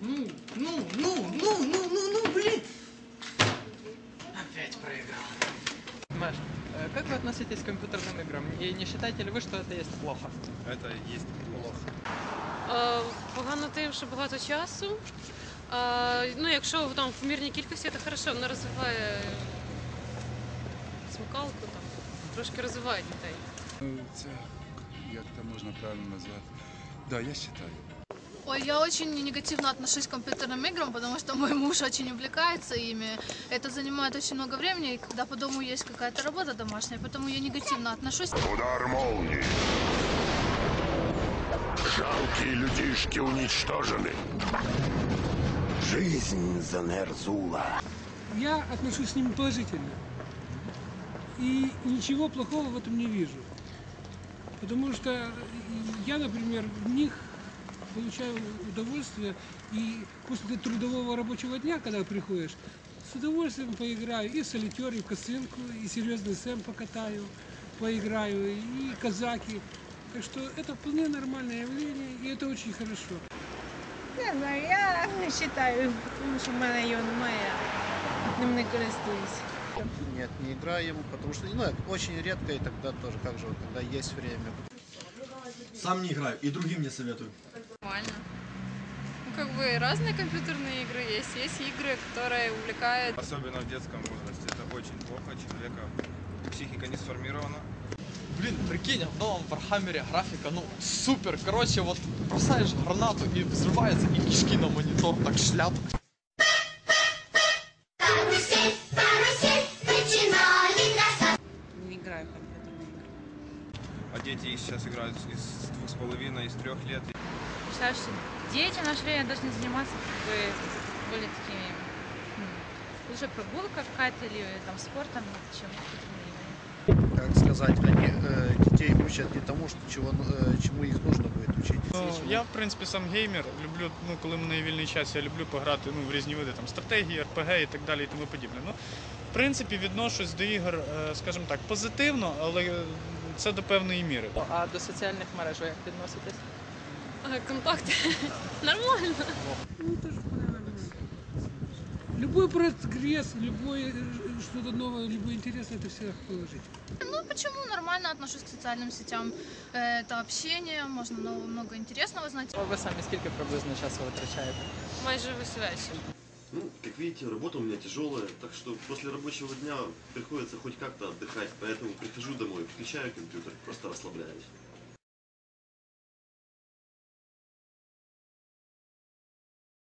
Ну, ну, ну, ну, ну, ну, ну, блин. Опять проиграл. Маш, э, как вы относитесь к компьютерным играм? И не считаете ли вы, что это есть плохо? Это есть плохо. Е, Погано тим, що багато часу. Е, Ну, якщо там в мірній кількості, це хорошо, воно розвиває смикалку, там, трошки розвиває дітей. Ну, Це як це можна правильно назвати? Да, я вважаю. Ой, я очень негативно отношусь к компьютерным играм, потому что мой муж очень увлекается ими. Это занимает очень много времени, и когда по дому есть какая-то работа домашняя, поэтому я негативно отношусь. Удар молнии. Жалкие людишки уничтожены. Жизнь за Нерзула. Я отношусь с ними положительно. И ничего плохого в этом не вижу. Потому что я, например, в них получаю удовольствие. И после трудового рабочего дня, когда приходишь, с удовольствием поиграю и в солитер, и в косынку, и серьезный сэм покатаю, поиграю, и казаки. Так что это вполне нормальное явление, и это очень хорошо. Не знаю, я не вважаю, тому що в мене його немає, ним не користуюсь. Нет, не играем, потому что, ну, очень редко, и тогда тоже, как же, когда есть время. Сам не играю и другим не советую. Нормально. Ну, как бы разные компьютерные игры есть. Есть игры, которые увлекают. Особенно в детском возрасте. Это очень плохо. Человека психика не сформирована. Блин, прикинь, в новом Вархаммере графика, ну, супер. Короче, вот бросаешь гранату и взрывается, и кишки на монитор так шляп. Не граю в комп'ютерні ігри. А дети их сейчас играют из двух с половиной, из трех лет. Считаю, что дети в наше время должны заниматься как бы более такими... м, Лучше прогулка какая-то или там спортом, чем компьютерные игры. Как сказать, они э, детей учат не тому, что, чего, э, чему их нужно будет учить. Я, в принципі, сам геймер. Люблю, ну, коли в мене є вільний час, я люблю пограти ну, в різні види там, стратегії, РПГ і так далі і тому подібне. Ну, в принципі, відношусь до ігор, е, скажімо так, позитивно, але е, це до певної міри. А до соціальних мереж ви як відноситесь? Е, Контакти нормально. Ну, это же вполне нормально. Любой прогресс, любое э, что-то новое, любое интересное, это всегда положительно. Ну, почему нормально отношусь к социальным сетям? Э, Это общение, можно много, много интересного знать. А Ви самі скільки приблизно часу витрачаєте? Майже весь вечір. Ну, как видите, работа у меня тяжелая, так что после рабочего дня приходится хоть как-то отдыхать, поэтому прихожу домой, включаю компьютер, просто расслабляюсь.